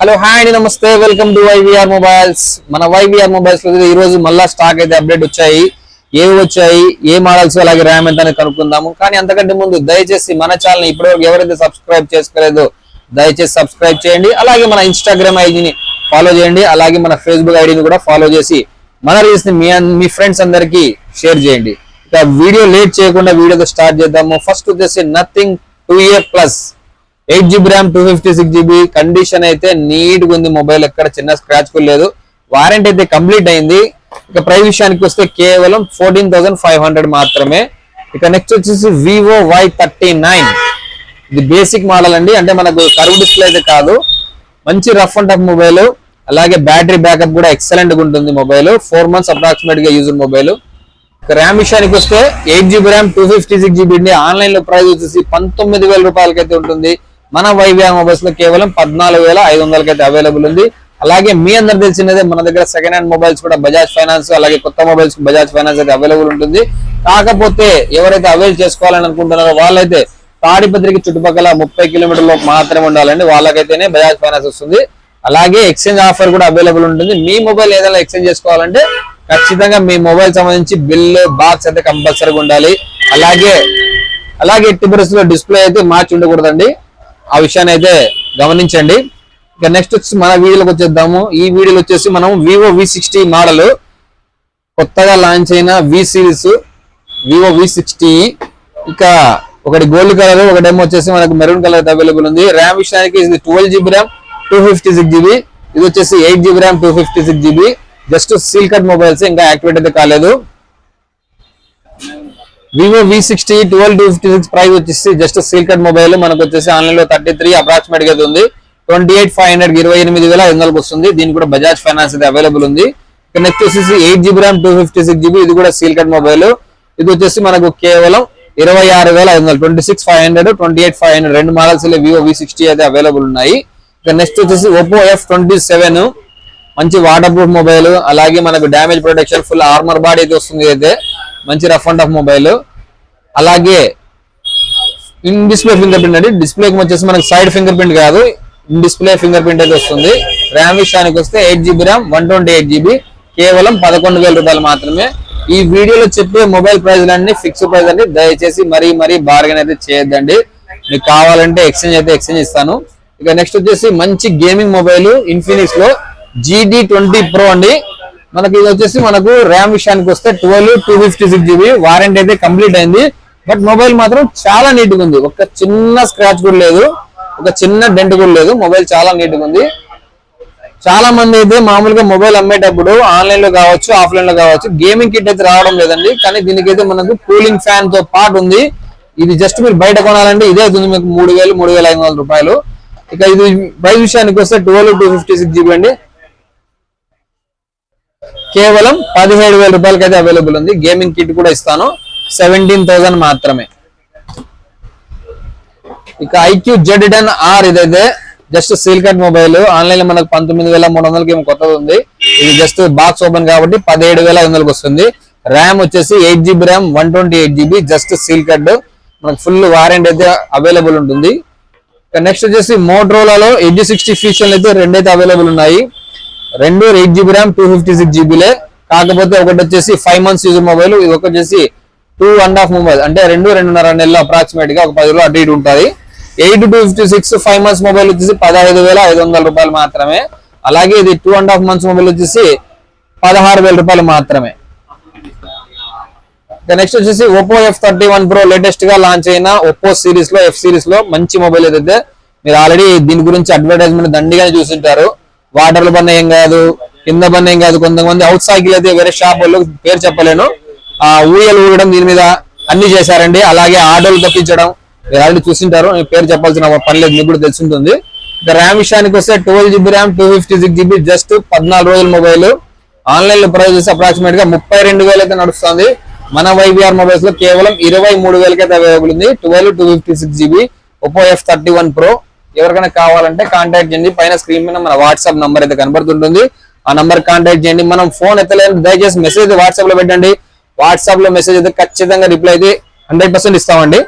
Hello hi అండి నమస్తే. Welcome to YVR mobiles. మన వైవిఆర్ మొబైల్స్లో ఈ రోజు మళ్ళా స్టాక్ అయితే అప్డేట్ వచ్చాయి. ఏవి వచ్చాయి ఏ మోడల్స్ అలాగే ర్యామ్ ఎంత అని కనుక్కుందాము. కానీ అంతకంటే ముందు దయచేసి మన ఛానల్ ఇప్పటివరకు ఎవరైతే సబ్స్క్రైబ్ చేసుకోలేదో దయచేసి సబ్స్క్రైబ్ చేయండి. అలాగే మన ఇన్స్టాగ్రామ్ ఐడిని ఫాలో చేయండి. అలాగే మన ఫేస్బుక్ ఐడిని కూడా ఫాలో చేసి మన రీల్స్ని మీ మీ ఫ్రెండ్స్ అందరికి షేర్ చేయండి. ఇక వీడియో లేట్ చేయకుండా వీడియోతో స్టార్ట్ చేద్దాము. ఫస్ట్ వచ్చేసి nothing two year plus eight GB RAM two fifty six GB condition అయితే నీట్గా ఉంది. మొబైల్ ఎక్కడ చిన్న స్క్రాచ్ కూడా లేదు. వారంటీ అయితే కంప్లీట్ అయింది. ఇక ప్రైస్ విషయానికి వస్తే కేవలం ఫోర్టీన్ థౌసండ్ ఫైవ్ హండ్రెడ్ మాత్రమే. ఇక నెక్స్ట్ వచ్చేసి వివో వై థర్టీ నైన్ ఇది బేసిక్ మోడల్ అండి. అంటే మనకు కర్వ్ డిస్ప్లే అయితే కాదు. మంచి రఫ్ అండ్ టఫ్ మొబైల్ అలాగే బ్యాటరీ బ్యాకప్ కూడా ఎక్సలెంట్గా ఉంటుంది మొబైల్ ఫోర్ మంత్స్ అప్రాక్సిమేట్గా యూజ్ మొబైల్ ర్యామ్ విషయానికి వస్తే eight GB RAM two fifty six GB ఆన్లైన్లో ప్రైస్ వచ్చేసి పంతొమ్మిది వేల రూపాయలకి అయితే ఉంటుంది. మన వైవిఆర్ మొబైల్స్లో కేవలం పద్నాలుగు వేల ఐదు వందలకి అయితే అవైలబుల్ ఉంది. అలాగే మీ అందరు తెలిసినదే మన దగ్గర సెకండ్ హ్యాండ్ మొబైల్స్ కూడా బజాజ్ ఫైనాన్స్ అలాగే కొత్త మొబైల్స్ బజాజ్ ఫైనాన్స్ అయితే అవైలబుల్ ఉంటుంది. కాకపోతే ఎవరైతే అవైల్ చేసుకోవాలని అనుకుంటున్నారో వాళ్ళైతే తాడిపత్రికి చుట్టుపక్కల ముప్పై కిలోమీటర్ల మాత్రమే ఉండాలండి. వాళ్ళకైతేనే బజాజ్ ఫైనాన్స్ వస్తుంది. అలాగే ఎక్స్చేంజ్ ఆఫర్ కూడా అవైలబుల్ ఉంటుంది. మీ మొబైల్ ఏదైనా ఎక్స్చేంజ్ చేసుకోవాలంటే ఖచ్చితంగా మీ మొబైల్ సంబంధించి బిల్ బాక్స్ అయితే కంపల్సరీగా ఉండాలి. అలాగే అలాగే ఎట్టి పరిస్థితుల్లో డిస్ప్లే అయితే మార్చి ఉండకూడదండి. ఆ విషయాన్ని అయితే గమనించండి. ఇక నెక్స్ట్ వచ్చి మన వీడియోలోకి వచ్చేద్దాము. ఈ వీడియోలో వచ్చేసి మనం వివో వి సిక్స్టీ మోడల్ కొత్తగా లాంచ్ అయిన V series Vivo V sixty ఇక ఒకటి గోల్డ్ కలర్ ఒకటేమో వచ్చేసి మనకు మెరూన్ కలర్ అవైలబుల్ ఉంది. ర్యామ్ విషయానికి ఇది twelve GB RAM two fifty six GB ఇది వచ్చేసి eight GB RAM two fifty six GB just seal cut mobiles ఇంకా యాక్టివేట్ అయితే కాలేదు. Vivo V sixty twelve two fifty six price వచ్చేసి just seal cut mobile మనకు వచ్చేసి ఆన్లైన్లో thirty three అప్రాక్సిమేట్గా అయితే ఉంది. ట్వంటీ ఎయిట్ ఫైవ్ హండ్రెడ్ ఇరవై ఎనిమిది వేల ఐదు వందలకు వస్తుంది. దీనికి కూడా బజాజ్ ఫైనాన్స్ అయితే అవైలబుల్ ఉంది. ఇక నెక్స్ట్ వచ్చేసి eight GB RAM two fifty six GB ఇది కూడా సీల్ కట్ మొబైల్ ఇది వచ్చేసి మనకు కేవలం ఇరవై ఆరు వేల ఐదు వందలు. Twenty six five hundred twenty eight five hundred రెండు మోడల్స్ వివో వి సిక్స్టీ అయితే అవైలబుల్ ఉన్నాయి. ఇక నెక్స్ట్ వచ్చేసి ఒప్పో ఎఫ్ ట్వంటీ సెవెన్ మంచి వాటర్ ప్రూఫ్ మొబైల్ అలాగే మనకు damage protection full armour body అయితే వస్తుంది అయితే. మంచి రఫ్ అండ్ ఆఫ్ మొబైల్ అలాగే ఇన్ డిస్ప్లే ఫింగర్ ప్రింట్ అండి డిస్ప్లే వచ్చేసి మనకి సైడ్ ఫింగర్ ప్రింట్ కాదు. ఇన్ డిస్ప్లే ఫింగర్ ప్రింట్ అయితే వస్తుంది. ర్యామ్ విషయానికి వస్తే eight GB RAM one twenty eight GB కేవలం పదకొండు వేల రూపాయలు మాత్రమే. ఈ వీడియోలో చెప్పే మొబైల్ ప్రైజ్లన్నీ ఫిక్స్డ్ ఫిక్స్ ప్రైస్ అండి దయచేసి మరీ మరీ బార్గెన్ అయితే చేయొద్దండి. మీకు కావాలంటే ఎక్స్చేంజ్ అయితే ఎక్స్చేంజ్ ఇస్తాను. ఇక నెక్స్ట్ వచ్చేసి మంచి గేమింగ్ మొబైల్ ఇన్ఫినిక్స్లో జీడీ ట్వంటీ ప్రో అండి. మనకి ఇది వచ్చేసి మనకు ర్యామ్ విషయానికి వస్తే twelve two fifty six GB. Warranty అయితే కంప్లీట్ అయింది. బట్ మొబైల్ మాత్రం చాలా నీట్గా ఉంది. ఒక చిన్న స్క్రాచ్ కూడా లేదు. ఒక చిన్న డెంట్ కూడా లేదు. మొబైల్ చాలా నీట్గా ఉంది. చాలా మంది అయితే మామూలుగా మొబైల్ అమ్మేటప్పుడు ఆన్లైన్లో కావచ్చు ఆఫ్లైన్లో కావచ్చు గేమింగ్ కిట్ అయితే రావడం లేదండి. కానీ దీనికైతే మనకు కూలింగ్ ఫ్యాన్తో పాటు ఉంది. ఇది జస్ట్ మీరు బయట కొనాలంటే ఇదే అవుతుంది మీకు మూడు వేలు మూడు వేల ఐదు వందల రూపాయలు. ఇక ఇది ప్రైస్ విషయానికి వస్తే twelve two fifty six GB అండి. కేవలం పదిహేడు వేల రూపాయలకి అయితే అవైలబుల్ ఉంది. గేమింగ్ కిట్ కూడా ఇస్తాను. సెవెంటీన్ థౌసండ్ మాత్రమే. ఇక ఐక్యూ జెడ్ టెన్ ఆర్ ఇదైతే జస్ట్ సీల్ కట్ మొబైల్ ఆన్లైన్లో మనకు పంతొమ్మిది వేల మూడు వందలకి ఏమో కొత్తది ఉంది. ఇది జస్ట్ బాక్స్ ఓపెన్ కాబట్టి పదిహేడు వేల ఐదు వందలకి వస్తుంది. ర్యామ్ వచ్చేసి eight GB RAM one twenty eight GB just seal cut మనకు ఫుల్ వారంటీ అయితే అవైలబుల్ ఉంటుంది. నెక్స్ట్ వచ్చేసి మోట్రోలాలో ఎయిట్ సిక్స్టీ ఫీచర్లు అయితే రెండైతే అవైలబుల్ ఉన్నాయి. రెండు eight GB RAM two fifty six జీబీలే కాకపోతే ఒకటి వచ్చేసి ఫైవ్ మంత్స్ యూజ్ మొబైల్ ఇది ఒకటి వచ్చేసి టూ అండ్ హాఫ్ మొబైల్ అంటే రెండు రెండున్నర నెలలు అప్రాక్సిమేట్గా ఒక పది రోజులు అటు ఇటు ఉంటుంది. Eight two fifty six five months mobile వచ్చేసి పదహైదు వేల ఐదు వందల రూపాయలు మాత్రమే. అలాగే ఇది two and half months mobile వచ్చేసి పదహారు వేల రూపాయలు మాత్రమే. నెక్స్ట్ వచ్చేసి Oppo F thirty one pro లేటెస్ట్గా లాంచ్ అయిన ఒప్పో సిరీస్లో ఎఫ్ సిరీస్లో మంచి మొబైల్ ఏదైతే మీరు ఆల్రెడీ దీని గురించి అడ్వర్టైజ్మెంట్ దండిగానే చూసింటారు. వాటర్లు పన్న ఏం కాదు కింద పన్న ఏం కాదు. కొంతమంది అవుట్ సైకిల్ అయితే వేరే షాప్ వాళ్ళు పేరు చెప్పలేను. ఆ ఊయలు ఊగడం దీని మీద అన్ని చేశారండి. అలాగే ఆటోలు తప్పించడం మీరు ఆల్రెడీ చూసింటారు. నేను పేరు చెప్పాల్సిన పని లేదు మీకు కూడా తెలిసింటుంది. ఇక ర్యామ్ విషయానికి వస్తే twelve GB RAM two fifty six GB just పద్నాలుగు రోజుల మొబైల్ ఆన్లైన్లో ప్రైస్ వచ్చి అప్రాక్సిమేట్గా ముప్పై రెండు వేలు అయితే నడుస్తుంది. మన వైబీఆర్ మొబైల్స్లో కేవలం ఇరవై మూడు వేలకి అయితే అవైలబుల్ ఉంది. Twelve two fifty six GB Oppo F thirty one pro ఎవరికైనా కావాలంటే కాంటాక్ట్ చేయండి. పైన స్క్రీన్ మీద మన వాట్సాప్ నంబర్ అయితే కనబడుతుంటుంది. ఆ నంబర్ కాంటాక్ట్ చేయండి. మనం ఫోన్ ఎత్తలేదు దయచేసి మెసేజ్ అయితే వాట్సాప్లో పెట్టండి. వాట్సాప్లో మెసేజ్ అయితే ఖచ్చితంగా రిప్లై అయితే హండ్రెడ్ పర్సెంట్ ఇస్తామండి.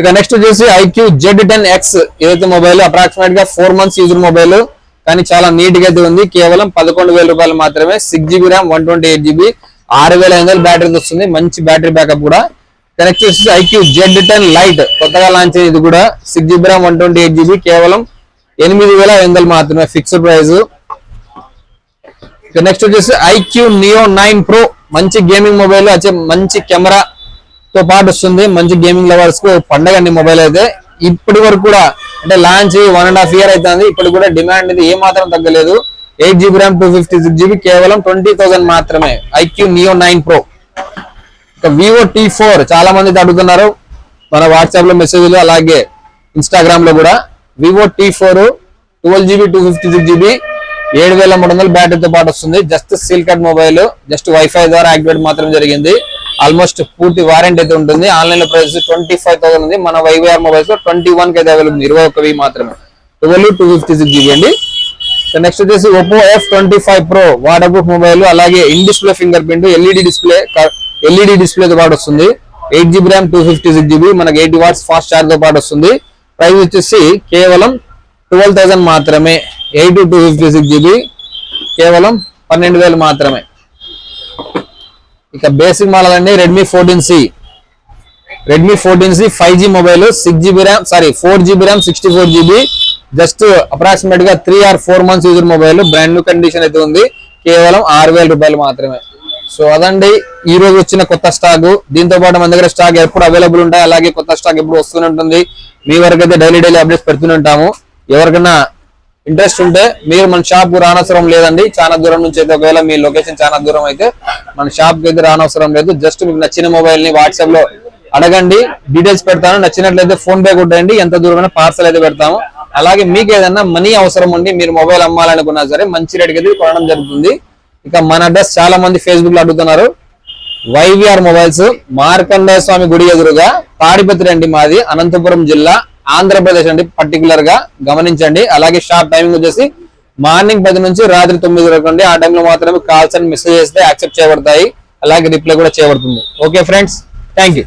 ఇక నెక్స్ట్ వచ్చేసి ఐక్యూ జెడ్ టెన్ ఎక్స్ ఏదైతే మొబైల్ అప్రాక్సిమేట్గా ఫోర్ మంత్స్ యూజర్ మొబైల్ కానీ చాలా నీట్గా అయితే ఉంది. కేవలం పదకొండు వేల రూపాయలు మాత్రమే six GB RAM one twenty eight GB ఆరు వేల ఐదు వందల బ్యాటరీ వస్తుంది. మంచి బ్యాటరీ బ్యాకప్ కూడా. నెక్స్ట్ వచ్చేసి ఐక్యూ జెడ్ టెన్ లైట్ కొత్తగా లాంచ్ అయింది ఇది కూడా six GB RAM one twenty eight GB కేవలం ఎనిమిది వేల ఐదు వందలు మాత్రమే ఫిక్స్డ్ ప్రైస్ నెక్స్ట్ వచ్చేసి ఐక్యూ నియో నైన్ ప్రో మంచి గేమింగ్ మొబైల్ వచ్చే మంచి కెమెరా తో పాటు వస్తుంది. మంచి గేమింగ్ లవర్స్కు పండగ అండి మొబైల్ అయితే. ఇప్పటి వరకు కూడా అంటే launch one and half year అవుతుంది ఇప్పుడు కూడా డిమాండ్ ఇది ఏ మాత్రం తగ్గలేదు. Eight GB RAM two fifty six GB కేవలం ట్వంటీ థౌసండ్ మాత్రమే iQOO Neo nine pro vivo T four చాలా మంది అయితే అడుగుతున్నారు. మన వాట్సాప్లో మెసేజ్లు అలాగే ఇన్స్టాగ్రామ్లో కూడా. Vivo T four twelve GB two fifty six GB ఏడు వేల మూడు వందల బ్యాటరీతో పాటు వస్తుంది. Just seal cut mobile just wifi ద్వారా యాక్టివేట్ మాత్రం జరిగింది. ఆల్మోస్ట్ పూర్తి వారంటీ అయితే ఉంటుంది. ఆన్లైన్లో ప్రైస్ ట్వంటీ ఫైవ్ థౌసండ్ ఉంది. మన వైవీఆర్ మొబైల్స్లో ట్వంటీ వన్కి అయితే అవైలబుల్ ఉంది. ఇరవై ఒక్క వెయ్యి మాత్రమే. Twelve two fifty six GB అండి. నెక్స్ట్ వచ్చేసి Oppo F twenty five pro waterproof mobile అలాగే in display fingerprint LED display LED display తో పాటు వస్తుంది. Eight GB RAM two fifty six GB మనకి ఎయిటీ వాట్స్ ఫాస్ట్ చార్జ్తో పాటు వస్తుంది. ప్రైస్ వచ్చేసి కేవలం ట్వెల్వ్ థౌసండ్ మాత్రమే. Eight two fifty six GB కేవలం పన్నెండు వేలు మాత్రమే. ఇక బేసిక్ మోడల్ అండి Redmi fourteen C Redmi fourteen C five G mobile six GB RAM sorry four GB RAM sixty four GB just అప్రాక్సిమేట్గా three or four months user mobile brand new condition అయితే ఉంది. కేవలం ఆరు వేల రూపాయలు మాత్రమే. So అదండి ఈ రోజు వచ్చిన కొత్త స్టాక్. దీంతో పాటు మన దగ్గర స్టాక్ ఎప్పుడు అవైలబుల్ ఉంటాయి అలాగే కొత్త స్టాక్ ఎప్పుడు వస్తూనే ఉంటుంది. మీ వరకు అయితే డైలీ డైలీ అప్డేట్స్ పెడుతూనే ఉంటాము. ఎవరికైనా ఇంట్రెస్ట్ ఉంటే మీరు మన షాప్కు రానవసరం లేదండి. చాలా దూరం నుంచి అయితే ఒకవేళ మీ లొకేషన్ చాలా దూరం అయితే మన షాప్కి అయితే రానవసరం లేదు. జస్ట్ మీకు నచ్చిన మొబైల్ని వాట్సాప్లో అడగండి. డీటెయిల్స్ పెడతాను. నచ్చినట్లయితే ఫోన్ పే కొట్టండి. ఎంత దూరమైన పార్సల్ అయితే పెడతాము. అలాగే మీకు ఏదైనా మనీ అవసరం ఉండి మీరు మొబైల్ అమ్మాలనుకున్నా సరే మంచి రేటుకి అయితే కొనడం జరుగుతుంది. ఇక మన అడ్రస్ చాలా మంది ఫేస్బుక్లో అడుగుతున్నారు. వైవిఆర్ మొబైల్స్ మార్కండేయ స్వామి గుడి ఎదురుగా తాడిపత్రి అండి మాది అనంతపురం జిల్లా ఆంధ్రప్రదేశ్ అండి పర్టికులర్గా గమనించండి. అలాగే షాప్ టైమింగ్ వచ్చేసి మార్నింగ్ పది నుంచి రాత్రి తొమ్మిది వరకు అండి. ఆ టైంలో మాత్రమే కాల్స్ అండ్ మెసేజ్ చేస్తే యాక్సెప్ట్ చేయబడతాయి. అలాగే రిప్లై కూడా చేయబడుతుంది. Okay friends thank you